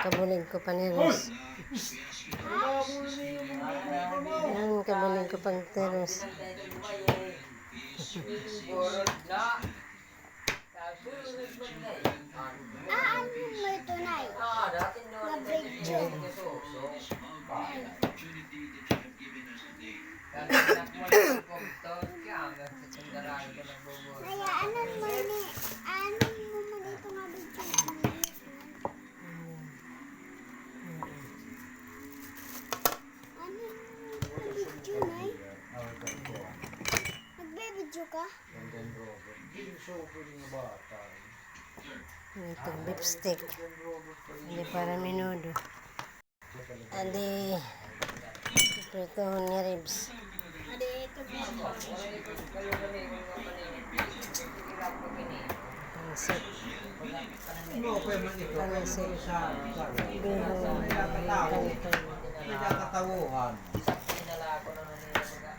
kabulig ko pa ni Ros. Yan, kabulig ko pang teros. Ah, ano may tunay? Na-break Kaya ano mo ni, ano mo man ito nga video? Ano mo video na Ka? Ito, beef steak. Hindi para menudo. Adi, prito ni ribs. Ade, ito Pansit. Ano pa man ito? Pansit. Sa- Bihon. Kantong. May nakatawuhan.